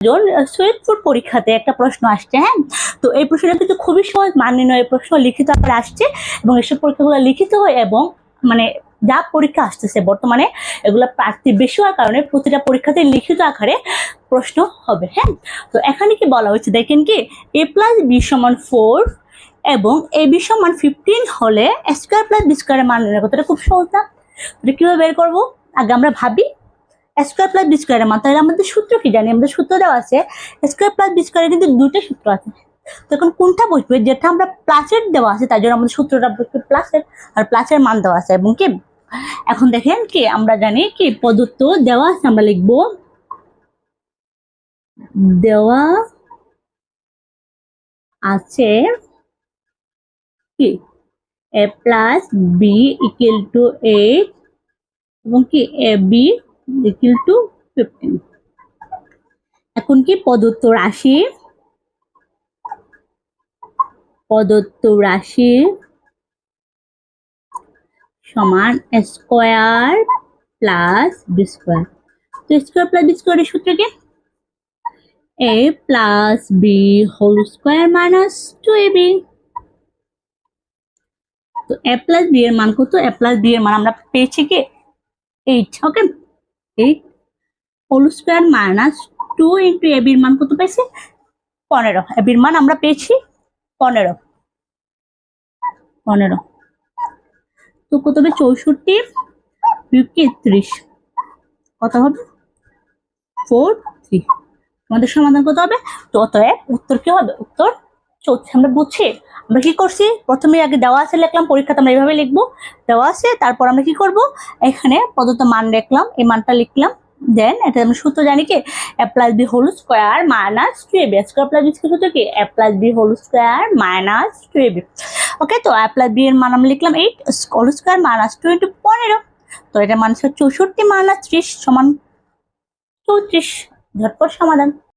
জন পরীক্ষাতে একটা প্রশ্ন আসছে হ্যাঁ? তো এই প্রশ্নটা কিন্তু খুবই সহজ মান নির্ণয় প্রশ্ন লিখিত আকারে আসছে এবং এসব পরীক্ষাগুলো লিখিত হয় এবং মানে যা পরীক্ষা আসতেছে বর্তমানে, এগুলো প্রার্থী বেশি হওয়ার কারণে প্রতিটা পরীক্ষাতে লিখিত আকারে প্রশ্ন হবে হ্যাঁ? তো এখানে কি বলা হয়েছে? দেখেন কি এ প্লাস বি সমান ফোর এবং এ বি সমান ফিফটিন হলে স্কোয়ার প্লাস বি স্কোয়ারের মান নির্ণয় করতে খুব সহজ না। কীভাবে বের করব? আগে আমরা ভাবি স্কোয়ার প্লাস বি স্কোয়ারের মান। তাহলে আমাদের সূত্র কি জানি? আমাদের সূত্র দেওয়া আছে স্কোয়ার প্লাস বি স্কোয়ারের কিন্তু দুটো সূত্র আছে। তখন কোনটা বসবে? যেটা আমরা প্লাসের দেওয়া আছে, তার জন্য আমাদের সূত্রটা বসবে প্লাসের আর প্লাসের মান দেওয়া আছে। এবং কি? এখন দেখেন কি, আমরা জানি কি, প্রদত্ত দেওয়া আছে, আমরা লিখব দেওয়া আছে কি? A plus B equal to eight এবং কি? A B equal to fifteen এখন কি প্রদত্ত রাশি? প্রদত্ত রাশি সমান স্কোয়ার প্লাস বি স্কোয়ার তো স্কোয়ার প্লাস বি স্কোয়ারের সূত্র কি? A plus B whole square minus two A B তো এ প্লাস বি এর মান কত? এ প্লাস বি এর মান আমরা পেয়েছি কি? Eight okay eight whole square minus two into A বির মান কত পেয়েছি? পনেরো। এ বির মান আমরা পেয়েছি পনেরো। পনেরো। তো কত হবে? চৌষট্টি ত্রিশ। কত হবে? ফোর থ্রি আমাদের সমাধান কত হবে? তো অতএব উত্তর কি হবে? উত্তর চৌত্রিশ আমরা বুঝছি। আমরা কি করছি? প্রথমে আগে দেওয়া আছে লিখলাম পরীক্ষাতে আমরা এইভাবে লিখব। দেওয়া আছে, তারপর আমরা কি করব? এখানে প্রদত্ত মান লিখলাম। এই মানটা লিখলাম। দেন এটা আমরা সূত্র জানি কি? A plus B whole square minus two A B square plus B সূত্র কি? A plus B whole square minus two A B okay তো এ প্লাস বি এর মান আমরা লিখলাম eight whole square minus two into পনেরো। তো এটা মান হচ্ছে চৌষট্টি মাইনাস ত্রিশ সমান চৌত্রিশ। ঝটপট সমাধান।